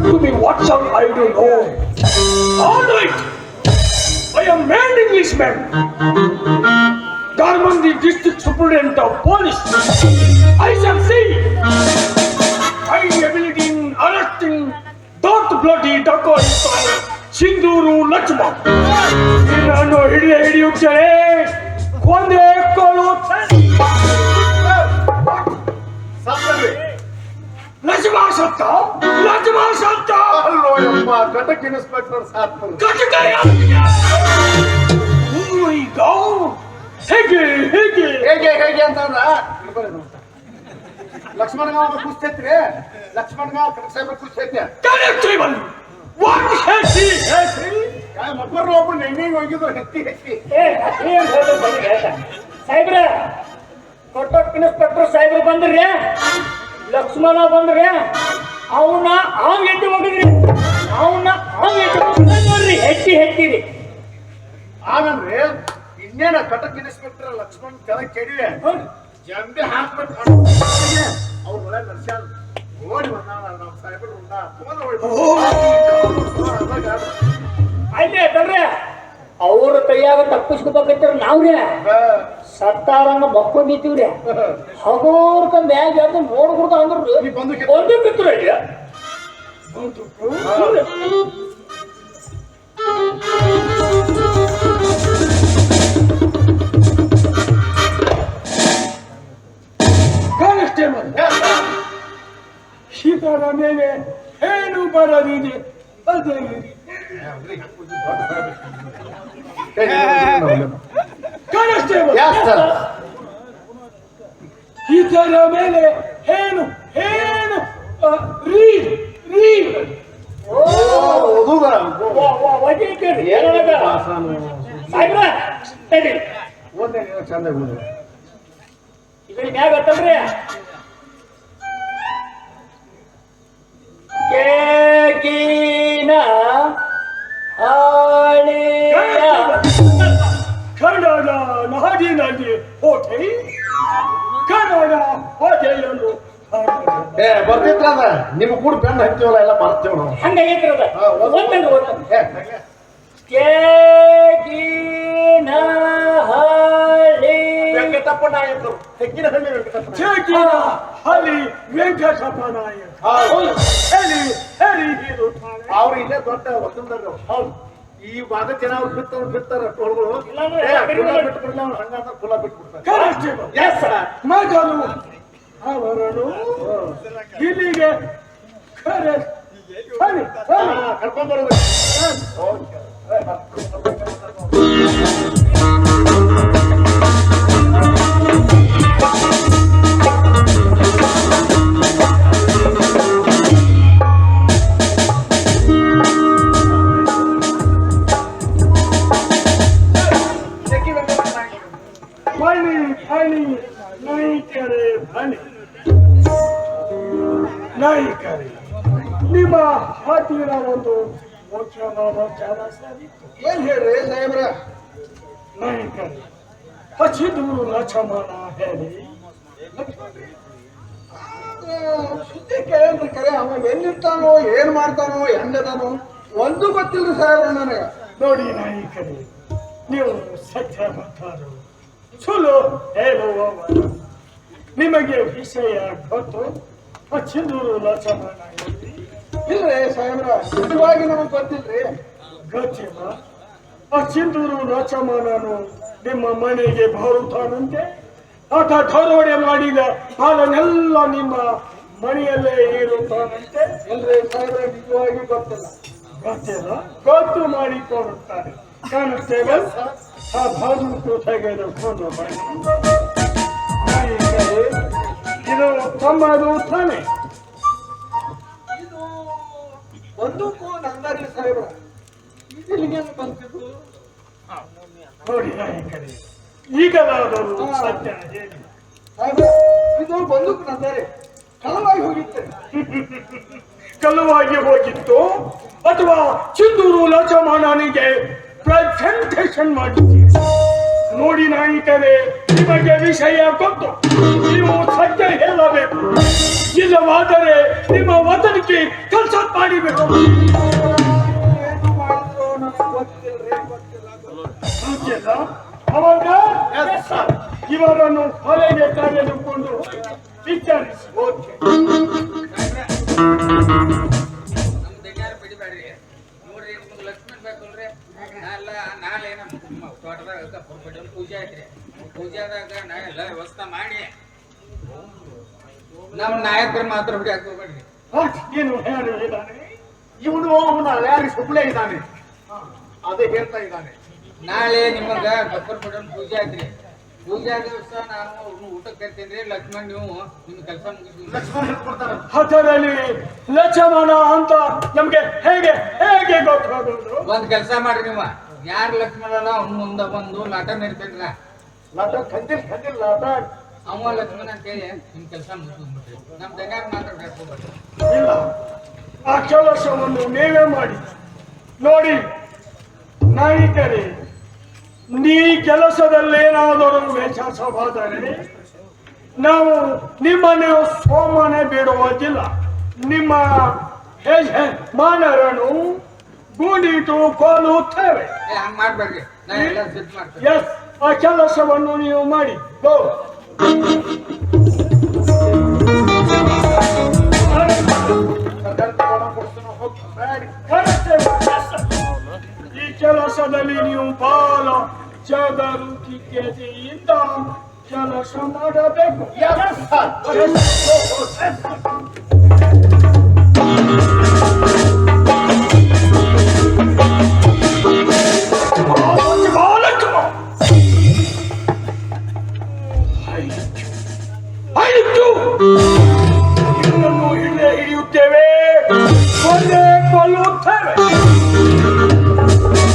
to me what shall I do know? All right. I am mad Englishman. Garmandi district superintendent of police. I shall see. My ability in arresting that bloody dacoit Sindoor Lakshya ನಿನ್ನನ್ನು ಹಿಡಿದೇ ಹಿಡಿಯುತ್ತೇನೆ ಕೊಂದೇ ಯಪ್ಪ ಕಟಕ್ inspector ಈಗ ಹೇಗೆ ಹೇಗೆ ಹೇಗೆ ಹೇಗೆ ಅಂತಂದ್ರ ಲಕ್ಷ್ಮಣಗಾಂವ ಕುಸ್ತೈತ್ರಿ ಲಕ್ಷ್ಮಣಗಾಂವ ಕಟಕ್ ಸಾಹೇಬ್ರ has ಹಿ ಮಕ್ಕಳು ಒಬ್ಬ ನೆನ್ನೆಗೆ ಹೋಗಿದ್ರು, ಹೆತ್ತಿ ಹೆತ್ತಿ. ಸಾಹೇಬ್ರ ಕಟಕ್ ಇನ್ಸ್ಪೆಕ್ಟರ್ ಸಾಹೇಬ್ರು ಬಂದ್ರಿ? ಲಕ್ಷ್ಮಣ ಬಂದ್ರೆ? ಅವನ್ನ ಅವ್ ಎದ್ದು ಹೋಗಿದ್ರಿ. ಅವನ್ನ ನೋಡ್ರಿ ಹೆಟ್ಟಿ ಹೆಟ್ಟಿರಿ ಆಗಂದ್ರೆ ಇನ್ನೇನ ಕಟಕ್ ಇನ್ಸ್ಪೆಕ್ಟರ್ ಲಕ್ಷ್ಮಣ್ ಕೆಳಗ್ ಕೆಡಿವೆ. ಜಂಬೆ ಹಾಕ್ಬಿಟ್ಟು ಅವ್ರ ಒಳ್ಳೆ ನರ್ಸ್ಯಾಲ್ ಓಡಿ ಬಂದಾನ ನಮ್ಮ ಸಾಹೇಬ್ರು ಉಂಡ. ಆಯ್ತು ತಡ್ರಿ. ಅವ್ರ ಕೈಯಾಗ ತಪ್ಪಿಸ್ಕೋಬೇಕಂತಾರ ನಾವ್ರಿ. ಸತ್ತಾರಂಗ ಮಕ್ಕೊಂಡಿದ್ದೀವ್ರಿ ಹಗೋರ್ಕ ಮ್ಯಾಗ ಎದ್ದು ನೋಡ್ಬಿಡ್ದ ಅಂದ್ರು ಬಂದು ಕಿತ್ತು. ಇದರ ಮೇಲೆ ಏನು ಬರದಿದೆ ಕಾನ್ಸ್ಟೇಬಲ್ ಇದರ ಮೇಲೆ ಏನು ಏನು? ಚಂದ ಈ ಕಡೆ ಮ್ಯಾಗ ಹತ್ತಲ್ರಿ ಕೇಕಿನ ಹಾಳಿಯ ಕನ್ನಡ ನಾಡಿನಲ್ಲಿ ಹೋಟೆ ಕನ್ನಡ ಹೋಟೆಯನ್ನು ಏ ಬರ್ತಿದ್ರ ಅದ? ನಿಮ್ ಕೂಡ ಬೆಂದ್ ಹಚ್ತೀವಲ್ಲ ಎಲ್ಲ ಬರ್ತೀವಿ ನಾವು ಹಂಗಾಗೈತ್ರಿ ಅದ. ವೆಂಕಟಪ್ಪ ನಾಯಕರು? ತೆಗ್ಗಿನ ಹಳ್ಳಿ ವೆಂಕಟಪ್ಪ. ಚೇಕಿನ ಹಲಿ ವೆಂಕಟಪ್ಪ ನಾಯಕ. ಹೇಳಿ ಇರುತ್ತಾನೆ ಅವ್ರು ಇಲ್ಲೇ ದೊಡ್ಡ ವಸಂತರು. ಹೌದು. ಈ ಭಾಗ ಜನ ಅವ್ರು ಬಿತ್ತವ್ರು ಬಿತ್ತಾರ ಟೋಲ್ಗಳು ಇಲ್ಲಾಂದ್ರೆ ಏ, ಕಡಿಮೆ ಕುಲ ಬಿಟ್ಬಿಡ್ತಾರೆ ಅವರನು ಇಲ್ಲಿಗೆ ಕರೆ. ಬನ್ನಿ, ಬನ್ನಿ. ಕರ್ಕೊಂಡ್ ಬರೋದು ಬನ್ನಿ ಬನ್ನಿ ನಾಯಿಕರೇ ಬನ್ನಿ ನಾಯಿಕರೇ ನಿಮ್ಮ ಹತ್ತಿರ ಒಂದು ಮುಖ್ಯವಾದ ಕೆಲಸವಿತ್ತು ಏನ್ ಹೇಳ್ರಿ ಸಾಹೇಬ್ರ ನಾಯಿಕರೇ ಹಚ್ಚಿದೂರು ಲಕ್ಷಮಣ ಹೇಳಿ ಸುದ್ದಿ ಕೇಳ್ರಿ ಕರೆ ಅವ ಎಲ್ಲಿರ್ತಾನೋ ಏನ್ ಮಾಡ್ತಾನೋ ಹೆಂಗದಾನೋ ಒಂದು ಗೊತ್ತಿಲ್ರಿ ಸಾಹೇಬ್ರ ನನಗೆ ನೋಡಿ ನಾಯಕರೇ ನೀವು ಸತ್ಯವಂತರು ಚಲೋ ಹೇಳುವವರು ನಿಮಗೆ ವಿಷಯ ಗೊತ್ತು ಲಕ್ಷಮಣ ಹೇಳಿ ಇಲ್ರಿ ಸಾಹೇಬ್ರ ನಿಜವಾಗಿ ನಮಗ್ ಗೊತ್ತಿಲ್ರಿ. ಗೊತ್ತಿಲ್ಲ ಆ ಸಿಂಧೂರು ನಾನು ನಿಮ್ಮ ಮನೆಗೆ ಬರುತ್ತಾನಂತೆ? ಆತ ದರೋಡೆ ಮಾಡಿದ ಹಾಲನ್ನೆಲ್ಲ ನಿಮ್ಮ ಮನೆಯಲ್ಲೇ ಇರುತ್ತಾನಂತೆ? ಇಲ್ರಿ ಸಾಹೇಬ್ರ ನಿಜವಾಗಿ ಗೊತ್ತಿಲ್ಲ. ಗೊತ್ತಿಲ್ಲ? ಗೊತ್ತು ಮಾಡಿಕೊಡುತ್ತಾರೆ ಕಾನ್ಸ್ಟೇಬಲ್ ಆ ಬಾಜು ತೆಗೆದುಕೊಂಡು ಫೋನ್ ಮಾಡಿ. ಇದು ತಮ್ಮದು ತಾನೆ. ಬಂದೂಕು ನಂದಾರಿ ಸಾಹೇಬ್ರ. ಇಲ್ಲಿಗೆ ಬಂತಿದ್ದು ನೋಡಿ ನಾಯಕರೇ ಈಗಲಾದರೂ ಸತ್ಯ ಹೇಳಿ. ಸಾಹೇಬ್ರ ಇದು ಬಂದೂಕು ನಂದಾರಿ. ಕಳವಾಗಿ ಹೋಗಿತ್ತೆ. ಕಲ್ಲುವಾಗಿ ಹೋಗಿತ್ತು. ಅಥವಾ ಚಿಂದೂರು ಲಚಮಾನನಿಗೆ ಪ್ರೆಸೆಂಟೇಷನ್ ಮಾಡಿದ್ದೀರಿ ನೋಡಿ ನಾಯಕರೇ ನಿಮಗೆ ವಿಷಯ ಗೊತ್ತು. ನೀವು ಸತ್ಯ ಹೇಳಬೇಕು. ಇಲ್ಲವಾದರೆ ನಿಮ್ಮ ವತನಕ್ಕೆ ಕೆಲಸ ಮಾಡಿಬೇಕು ಅವಾಗ. ಇವರನ್ನು ಹೊಲೆಗೆ ಕರೆದುಕೊಂಡು ವಿಚಾರಿಸಿ. Okay. ತೋಟದಾಗ ಬಿಡೋನ್ ಪೂಜೆ ಐತ್ರಿ. ಪೂಜಾದಾಗ ನಾ ಎಲ್ಲ ವ್ಯವಸ್ಥೆ ಮಾಡಿ ನಮ್ಮ ನಾಯಕರು ಮಾತ್ರ ಹಾಕೋಬೇಡ್ರಿ ಹಟ್, ಏನು ಇವನು ಅವನ ಯಾರು ಸುಮ್ಮನೆ ಇದ್ದಾನೆ ಅದೇ ಹೇಳ್ತಾ ಇದ್ದಾನೆ ನಾಳೆ ನಿಮಗ ಗಬ್ಬರ್ ಬಿಡೋನ್ ಪೂಜೆ ಐತ್ರಿ. ಪೂಜಾ ದಿವಸ ನಾನು ಅವ್ರನ್ನ ಊಟಕ್ಕೆ ಕರ್ತೀನಿ ಲಕ್ಷ್ಮಣ್ ನೀವು ನಿಮ್ ಕೆಲಸ ಮುಗಿಸಿ ಹಠದಲ್ಲಿ ಲಕ್ಷ್ಮಣ ಅಂತ ನಮ್ಗೆ ಹೇಗೆ ಹೇಗೆ ಗೊತ್ತಾಗೋದು? ಒಂದ್ ಕೆಲಸ ಮಾಡ್ರಿ ನೀವು. ಯಾರು ಲಕ್ಷ್ಮಣ ಅಲ್ಲ ಅವ್ನ ಮುಂದೆ ಬಂದು ಲಾಟ ನಡಿತೇನ್ರ ಲಾಟ ಕಂದಿಲ್ ಕಂದಿಲ್ ಲಾಟ. ಅವ ಲಕ್ಷ್ಮಣ ಅಂತೇಳಿ ನಿಮ್ ಕೆಲಸ ಮುಗಿಸ್ಬಿಟ್ರಿ ನಮ್ ಮಾತ್ರ ಹಾಕೋಬೇಡ್ರಿ ಇಲ್ಲ. ಆ ಕೆಲಸವನ್ನು ನೀವೇ ಮಾಡಿ. ನೋಡಿ ನಾಯಿಕರೇ ನೀ ಕೆಲಸದಲ್ಲಿ ಕೆಲಸದಲ್ಲೇನಾದರೂ ವ್ಯತ್ಯಾಸವಾದರೆ ನಾವು ನಿಮ್ಮನ್ನು ಸೋಮನೆ ಬಿಡುವುದಿಲ್ಲ. ನಿಮ್ಮ ಹೆಜ್ಜೆ ಮಾನರನ್ನು ಗೂಡಿಟ್ಟು ಕೊಲ್ಲುತ್ತೇವೆ ಏ ಹಂಗ್ ಮಾಡ್ಬೇಡ್ರಿ ನಾ ಎಲ್ಲ ಸಿಟ್ ಮಾಡ್ತೇನೆ ಎಸ್ ಆ ಕೆಲಸವನ್ನು ನೀವು ಮಾಡಿ ಗೋ ಹೋಗಿ ಬೇಡಿ ಈ ಕೆಲಸದಲ್ಲಿ ನೀವು ಬಹಳ ಜಾಗರೂಕತೆಯಿಂದ ಕೆಲಸ ಮಾಡಬೇಕು